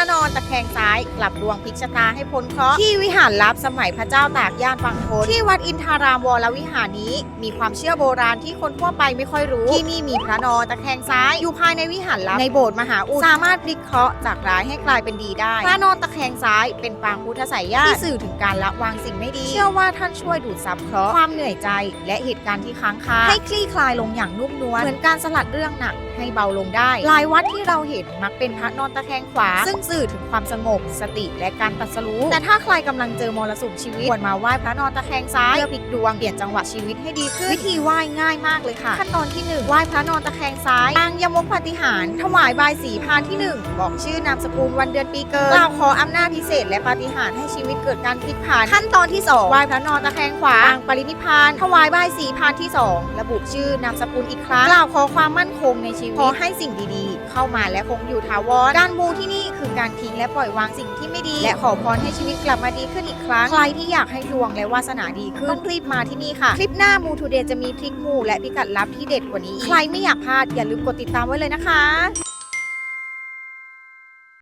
ระนอนตะแคงซ้าย กลับดวงพลิกชะตาให้พ้นเคราะห์ที่วิหารลับสมัยพระเจ้าตากย่านฝั่งทนที่วัดอินทารามวรวิหารนี้ มีความเชื่อโบราณที่คนทั่วไปไม่ค่อยรู้ ที่นี่มีพระนอนตะแคงซ้ายอยู่ภายในวิหารลับในโบสถ์มหาอุดสามารถพลิกเคราะห์จากร้ายให้กลายเป็นดีได้ พระนอนตะแคงซ้ายเป็นปางพุทธไสยญาติที่สื่อถึงการละวางสิ่งไม่ดี เชื่อว่าท่านช่วยดูดซับเคราะห์ความเหนื่อยใจ และเหตุการณ์ที่ค้างคาให้คลี่คลายลงอย่างนุ่มนวลเหมือนการสลัดเรื่องหนักให้เบาลงได้หลายวัดที่เราเห็นมักเป็นพระนอนตะแคงขวา ซึ่งสื่อถึงความสงบ สติและการตรัดสรู้แต่ถ้าใครกำลังเจอมรสุมชีวิตควรมาไหว้พระนอนตะแคงซ้ายเพื่อพลิกดวงเปลี่ยนจังหวะชีวิตให้ดีขึ้นวิธีไหว้ง่ายมากเลยค่ะขั้นตอนที่หนึ่งไหว้พระนอนตะแคงซ้ายปางยมกปฏิหาร ถวายบายสีพานที่หนึ่งบอกชื่อนามสกุลวันเดือนปีเกิดกล่าวขออำนาจพิเศษ และปฏิหารให้ชีวิตเกิดการพลิกผันขั้นตอนที่สองไหว้พระนอนตะแคงขวาปางปรินิพาน ถวายบายสีพานที่สองระบุชื่อนามสกุลอีกครั้งกล่าวขอความมั่นคงในชีวิตขอให้สิ่งดีๆ เข้ามาและคงอยู่ถาวรการมูที่นี่คือการทิ้งและปล่อยวางสิ่งที่ไม่ดี และขอพรให้ชีวิตกลับมาดีขึ้นอีกครั้ง ใครที่อยากให้ดวงและวาสนาดีขึ้นต้องรีบมาที่นี่ค่ะ คลิปหน้ามูทูเดย์จะมีทริคมูและพิกัดลับที่เด็ดกว่านี้อีกใครไม่อยากพลาดอย่าลืมกดติดตามไว้เลยนะคะ